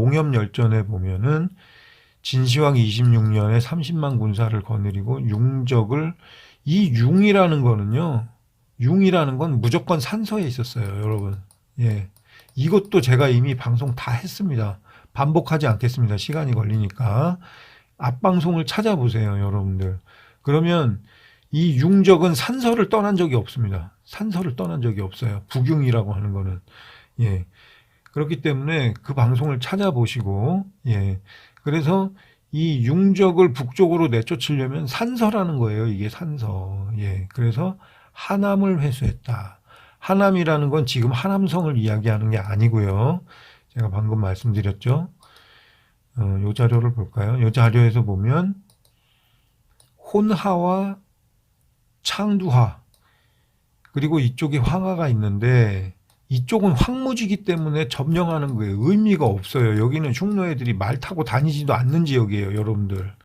몽염열전에 보면은 진시황 26년에 30만 군사를 거느리고 융적을 이 융이라는 거는요. 융이라는 건 무조건 산서에 있었어요, 여러분. 예. 이것도 제가 이미 방송 다 했습니다. 반복하지 않겠습니다. 시간이 걸리니까. 앞방송을 찾아보세요, 여러분들. 그러면 이 융적은 산서를 떠난 적이 없습니다. 산서를 떠난 적이 없어요. 북융이라고 하는 거는. 예. 그렇기 때문에 그 방송을 찾아보시고, 예. 그래서 이 융적을 북쪽으로 내쫓으려면 산서라는 거예요. 이게 산서. 예. 그래서 하남을 회수했다. 하남이라는 건 지금 하남성을 이야기하는 게 아니고요. 제가 방금 말씀드렸죠. 어, 요 자료를 볼까요? 요 자료에서 보면 혼하와 창두하 그리고 이쪽에 황하가 있는데 이쪽은 황무지기 때문에 점령하는 거예요. 의미가 없어요. 여기는 흉노 애들이 말 타고 다니지도 않는 지역이에요, 여러분들.